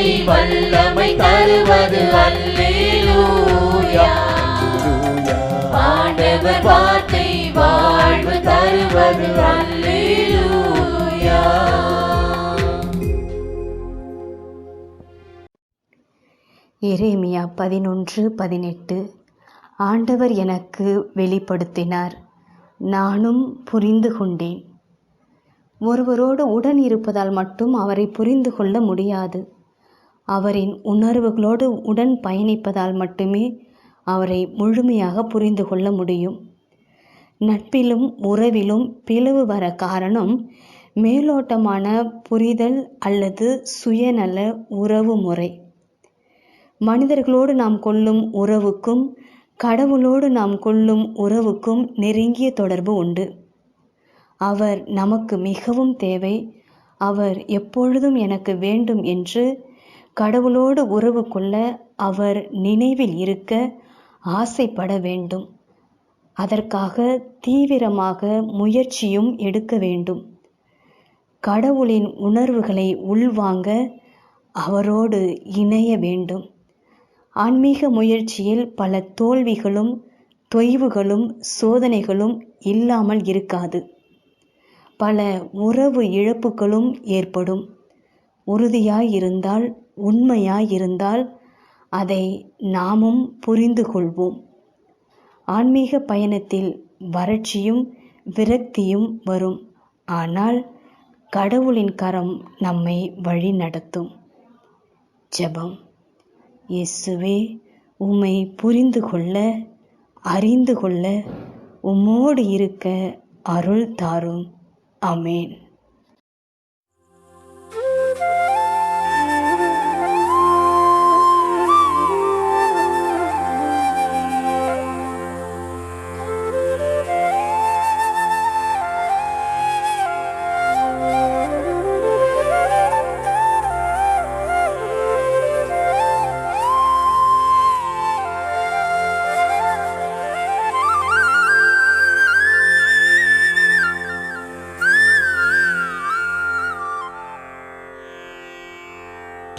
வல்லமை தருவது அல்லேலூயா. ஆண்டவர் வார்த்தை வாழ்வு தருவது அல்லேலூயா. எரேமியா பதினொன்று பதினெட்டு. ஆண்டவர் எனக்கு வெளிப்படுத்தினார். நானும் புரிந்து கொண்டேன். ஒருவரோடு உடன் இருப்பதால் மட்டும் அவரை புரிந்து கொள்ள முடியாது. அவரின் உணர்வுகளோடு உடன் பயணிப்பதால் மட்டுமே அவரை முழுமையாக புரிந்து கொள்ள முடியும். நட்பிலும் உறவிலும் பிளவு வர காரணம் மேலோட்டமான புரிதல் அல்லது சுயநல உறவு முறை. மனிதர்களோடு நாம் கொள்ளும் உறவுக்கும் கடவுளோடு நாம் கொள்ளும் உறவுக்கும் நெருங்கிய தொடர்பு உண்டு. அவர் நமக்கு மிகவும் தேவை. அவர் எப்பொழுதும் எனக்கு வேண்டும் என்று கடவுளோடு உறவு கொள்ள அவர் நினைவில் இருக்க ஆசைப்பட வேண்டும். அதற்காக தீவிரமாக முயற்சியும் எடுக்க வேண்டும். கடவுளின் உணர்வுகளை உள்வாங்க அவரோடு இணைய வேண்டும். ஆன்மீக முயற்சியில் பல தோல்விகளும் தொய்வுகளும் சோதனைகளும் இல்லாமல் இருக்காது. பல உறவு இழப்புகளும் ஏற்படும். உறுதியாயிருந்தால் உண்மையாயிருந்தால் அதை நாமும் புரிந்து கொள்வோம் ஆன்மீக பயணத்தில் வறட்சியும் விரக்தியும் வரும். ஆனால் கடவுளின் கரம் நம்மை வழி நடத்தும் ஜெபம். இயேசுவே உம்மை புரிந்து கொள்ள அறிந்து கொள்ள உம்மோடு இருக்க அருள் தாரும். அமேன்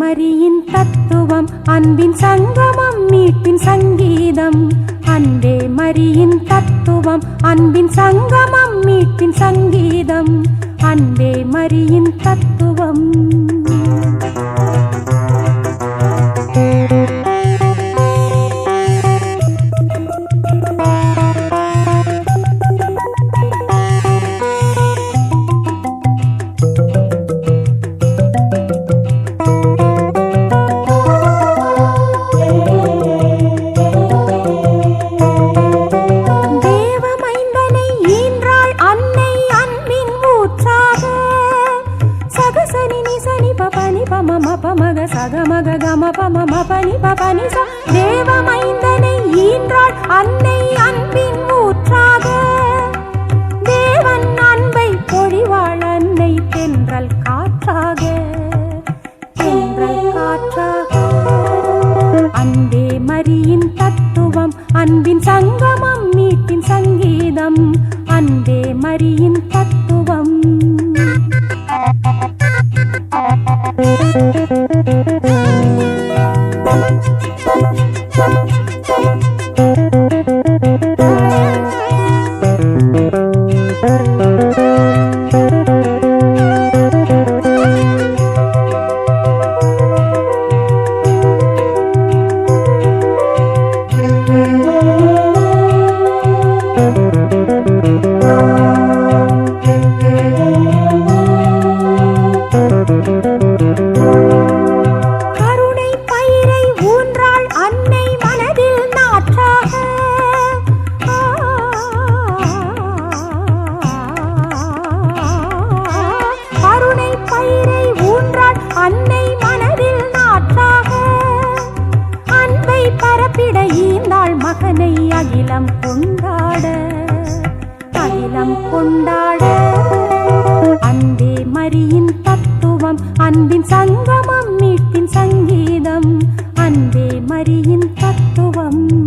மரியின் தத் அன்பின் சங்கமம் மீட்பின் சங்கீதம் அன்பே மரியின் தத்துவம் அன்பின் சங்கமம் மீட்பின் சங்கீதம் அன்பே மரியின் தத்துவம் Маринка. சங்கீதம். அன்பே மரியின் தத்துவம்.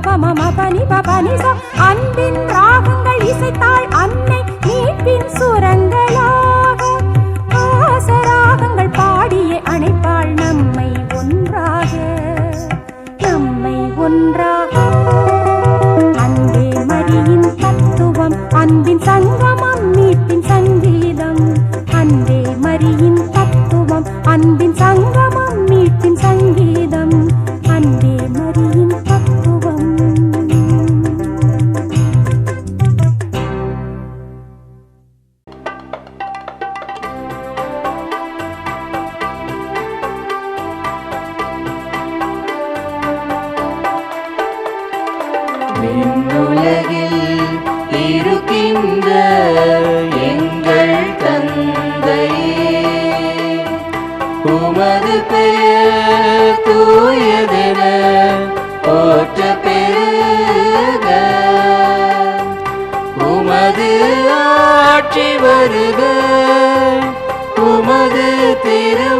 பப மம பனி பபனி அன்பின் ராகங்கள் இசைத்தாள் அன்னை மீட்பின் சுரங்களா விண்ணுலகில் இருக்கின்ற எங்கள் தந்தையே. உமது பெயர் தூயதென போற்ற பெருக. உமது ஆட்சி வருக. உமது திரு